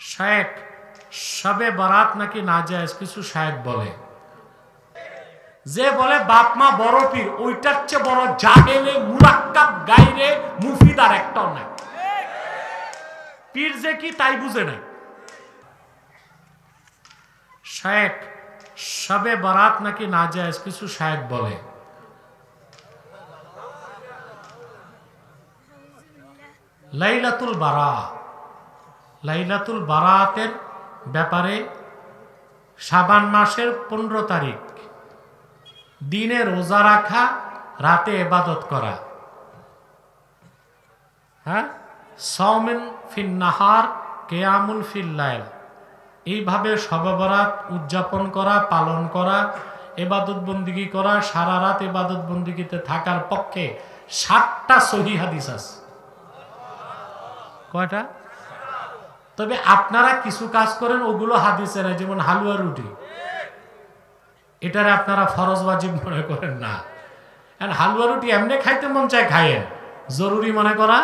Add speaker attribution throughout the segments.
Speaker 1: শায়েক, সবে বারাত নাকি না যায় কিছু শায়েক বলে। যে বলে, বাপ মা বড় পীর, ওইটার চেয়ে বড় জাহেলে মুরাক্কাব গাইরে মুফিদার একটাও নাই। পীর যে কি তাই বুঝে নাই। শায়েক, সবে বারাত নাকি না যায় কিছু শায়েক বলে। লাইলাতুল বারা লাইলাতুল বারাতের ব্যাপারে সাবান মাসের পনেরো তারিখ। দিনে রোজা রাখা, রাতে এবাদত করা। হ্যাঁ? সৌমিন ফিন নাহার, কেয়ামুল ফিল্লাইল এইভাবে সবাবরাত উদযাপন করা, পালন করা এবাদত বন্দিগি করা, সারা রাত এবাদত বন্দিগিতে থাকার পক্ষে সাতটা সহি হাদিস আছে। কয়টা? তবে আপনারা কিছু কাজ করেন, ওগুলো হাদিসে নাই, যেমন হালুয়া রুটি। এটারে আপনারা ফরজ ওয়াজিব মনে করেন না। আর হালুয়া রুটি এমনি খাইতে মন চায়, খাইয়েন। জরুরি মনে করা,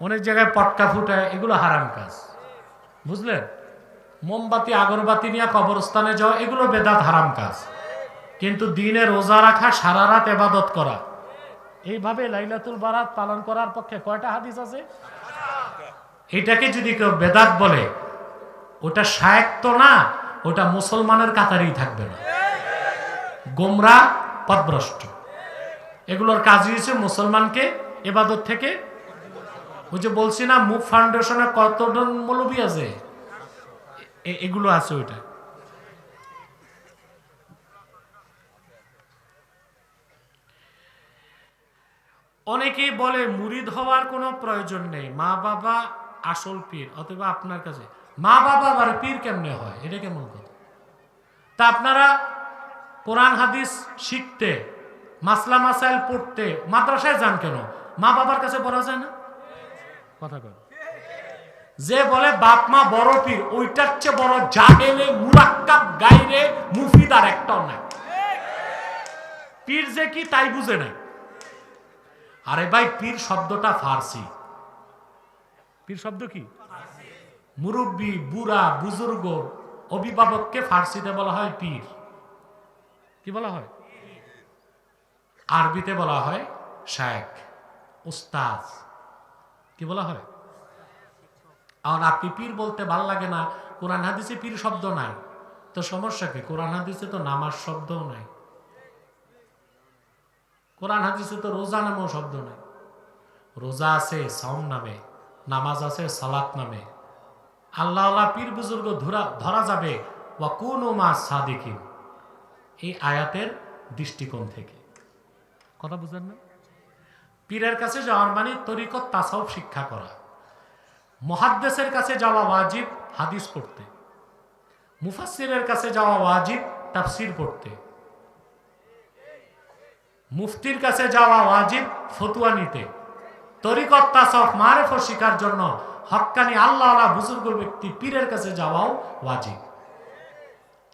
Speaker 1: অনেক জায়গায় পটকা ফুটায় এগুলো হারাম কাজ। বুঝলেন? মোমবাতি, আগরবাতি নিয়ে কবরস্থানে যাওয়া, এগুলো বেদাত হারাম কাজ। কিন্তু দিনে রোজা রাখা, সারা রাত এবাদত করা। এইভাবে লাইলাতুল বারাত পালন করার পক্ষে কয়টা হাদিস আছে? এটাকে যদি কেউ বেদাত বলে, ওটা শায়েক তো না, ওটা মুসলমানের কাতারেই থাকবে না। গোমরা পদভ্রষ্ট। এগুলোর কাজ হয়েছে মুসলমানকে এবাদত থেকে, ওই যে বলছি না, মুখ ফাউন্ডেশনে কতজন মৌলবী আছে? এগুলো আছে ওইটা। অনেকেই বলে, মুরিদ হওয়ার কোনো প্রয়োজন নেই। মা বাবা আসল পীর, অথবা আপনার কাছে। মা বাবা আবার পীর কেমনে হয়? এটা কেমন কথা? তা আপনারা কোরআন, হাদিস শিখতে, মাসলা, মাসাইল পড়তে মাদ্রাসায় যান কেন? মা বাবার কাছে পড়া যায় না? কথা কর যে বলে বাপ মা বড় পীর, ওইটার চেয়ে বড় জাহেলে মুরাক্কাব, গাইরে মুফিদার একটাও নাই। পীর যে কি, তাই বুঝে নাই। আরে ভাই, পীর শব্দটা ফার্সি। পীর শব্দ কি? মুরব্বী, বুড়া, বুজুর্গ, অভিভাবককে ফার্সিতে বলা হয় পীর। কি বলা হয়? আরবিতে বলা হয় শেখ উস্তাজ কি বলা হয়? আর আপনি পীর বলতে ভালো লাগে না, কোরআন হাদিসে পীর শব্দ নাই। তো সমস্যা কি? কোরআন হাদিসে তো নামাজ শব্দও নাই। কোরআন হাদিসে তো রোজা নামেও শব্দ নাই। রোজা আছে সাউম নামে। নামাজ আছে, সালাত নামে। আল্লাহ আল্লাহ পীর বুজুর্গ ধরা যাবে, ওয়া কোন মা সাদিকিন। এই আয়াতের দৃষ্টিকোণ থেকে। কথা বুঝলেন না? পীরের কাছে যাওয়ার মানে তরিকত তাসাউফ শিক্ষা করা। মহাদ্দেশের কাছে যাওয়া ওয়াজিব হাদিস পড়তে। মুফাসসিরের কাছে যাওয়া ওয়াজিব তাফসির পড়তে। মুফতির কাছে যাওয়া ওয়াজিব ফতুয়া নিতে। তরিকত সব মারেফ শিকার জন্য হক্কানি আল্লাহ আল্লাহ বুজুর্গ ব্যক্তি পীরের কাছে যাওয়াও ওয়াজিব।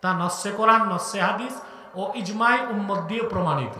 Speaker 1: তা নস্যে কোরআন নস্যে হাদিস ও ইজমাই উম্মত দিয়ে প্রমাণিত।